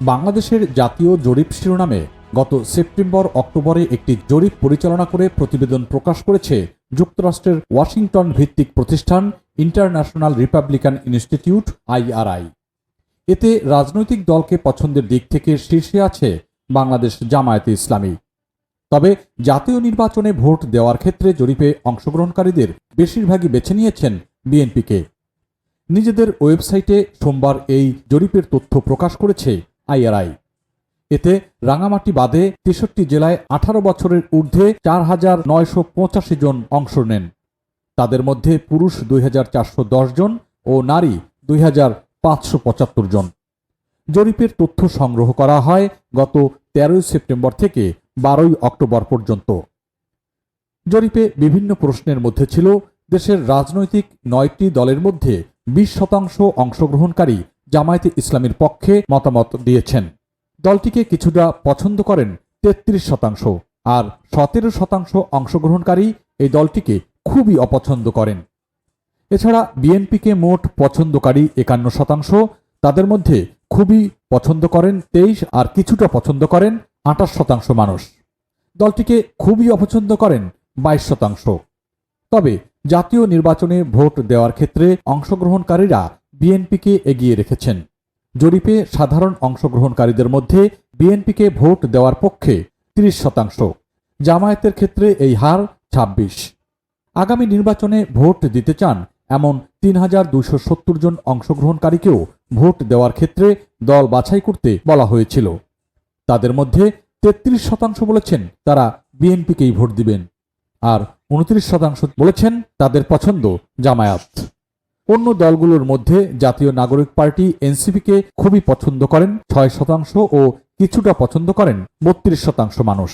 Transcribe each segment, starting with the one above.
বাংলাদেশের জাতীয় জরিপ শিরোনামে গত সেপ্টেম্বর অক্টোবরে একটি জরিপ পরিচালনা করে প্রতিবেদন প্রকাশ করেছে যুক্তরাষ্ট্রের ওয়াশিংটন ভিত্তিক প্রতিষ্ঠান ইন্টারন্যাশনাল রিপাবলিকান ইনস্টিটিউট আইআরআই এতে রাজনৈতিক দলকে পছন্দের দিক থেকে শীর্ষে আছে বাংলাদেশ জামায়াতে ইসলামী। তবে জাতীয় নির্বাচনে ভোট দেওয়ার ক্ষেত্রে জরিপে অংশগ্রহণকারীদের বেশিরভাগই বেছে নিয়েছেন বিএনপিকে। নিজেদের ওয়েবসাইটে সোমবার এই জরিপের তথ্য প্রকাশ করেছে আইআরআই। এতে রাঙামাটি বাদে তেষট্টি জেলায় আঠারো বছরের ঊর্ধ্বে চার হাজার নয়শো পঁচাশি জন অংশ নেন। তাদের মধ্যে পুরুষ দুই হাজার চারশো দশ জন ও নারী দুই হাজার পাঁচশো পঁচাত্তর জন। জরিপের তথ্য সংগ্রহ করা হয় গত তেরোই সেপ্টেম্বর থেকে বারোই অক্টোবর পর্যন্ত। জরিপে বিভিন্ন প্রশ্নের মধ্যে ছিল, দেশের রাজনৈতিক নয়টি দলের মধ্যে বিশ শতাংশ অংশগ্রহণকারী জামায়াতে ইসলামীর পক্ষে মতামত দিয়েছেন। দলটিকে কিছুটা পছন্দ করেন তেত্রিশ শতাংশ আর সতেরো শতাংশ অংশগ্রহণকারী এই দলটিকে খুবই অপছন্দ করেন। এছাড়া বিএনপিকে মোট পছন্দকারী একান্ন শতাংশ তাদের মধ্যে খুবই পছন্দ করেন তেইশ আর কিছুটা পছন্দ করেন আঠাশ শতাংশ মানুষ। দলটিকে খুবই অপছন্দ করেন বাইশ শতাংশ। তবে জাতীয় নির্বাচনে ভোট দেওয়ার ক্ষেত্রে অংশগ্রহণকারীরা বিএনপিকে এগিয়ে রেখেছেন। জরিপে সাধারণ অংশগ্রহণকারীদের মধ্যে বিএনপিকে ভোট দেওয়ার পক্ষে তিরিশ শতাংশ, জামায়াতের ক্ষেত্রে এই হার ছাব্বিশ। আগামী নির্বাচনে ভোট দিতে চান এমন তিন হাজার সত্তর জন অংশগ্রহণকারীকেও ভোট দেওয়ার ক্ষেত্রে দল বাছাই করতে বলা হয়েছিল। তাদের মধ্যে তেত্রিশ শতাংশ বলেছেন তারা বিএনপিকেই ভোট দিবেন, আর উনত্রিশ শতাংশ বলেছেন তাদের পছন্দ জামায়াত। অন্য দলগুলোর মধ্যে জাতীয় নাগরিক পার্টি এনসিপিকে খুবই পছন্দ করেন, ছয় শতাংশ ও কিছুটা পছন্দ করেন বত্রিশ শতাংশ মানুষ।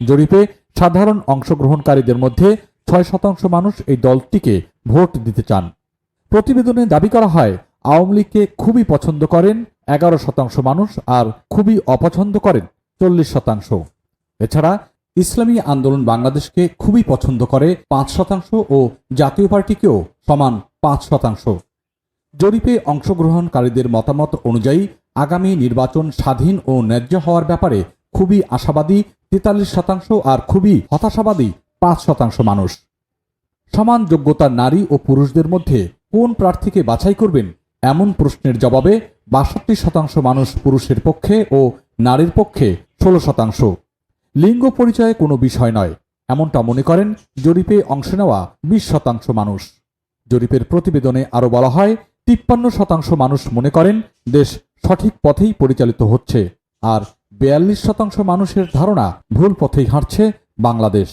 জরিপে সাধারণ অংশগ্রহণকারীদের মধ্যে ছয় শতাংশ মানুষ এই দলটিকে ভোট দিতে চান। প্রতিবেদনে দাবি করা হয়, আওয়ামী লীগকে খুবই পছন্দ করেন, এগারো শতাংশ মানুষ আর খুবই অপছন্দ করেন চল্লিশ শতাংশ। এছাড়া ইসলামী আন্দোলন বাংলাদেশকে খুবই পছন্দ করে পাঁচ শতাংশ ও জাতীয় পার্টিকেও সমান পাঁচ শতাংশ। জরিপে অংশগ্রহণকারীদের মতামত অনুযায়ী আগামী নির্বাচন স্বাধীন ও ন্যায্য হওয়ার ব্যাপারে খুবই আশাবাদী তেতাল্লিশ শতাংশ আর খুবই হতাশাবাদী পাঁচ শতাংশ মানুষ। সমান যোগ্যতার নারী ও পুরুষদের মধ্যে কোন প্রার্থীকে বাছাই করবেন এমন প্রশ্নের জবাবে বাষট্টি শতাংশ মানুষ পুরুষের পক্ষে ও নারীর পক্ষে ষোলো শতাংশ। লিঙ্গ পরিচয়ে কোনো বিষয় নয়। এমনটা মনে করেন জরিপে অংশ নেওয়া বিশ শতাংশ মানুষ। জরিপের প্রতিবেদনে আরও বলা হয়, তিপ্পান্ন শতাংশ মানুষ মনে করেন দেশ সঠিক পথেই পরিচালিত হচ্ছে, আর বিয়াল্লিশ শতাংশ মানুষের ধারণা ভুল পথেই হাঁটছে বাংলাদেশ।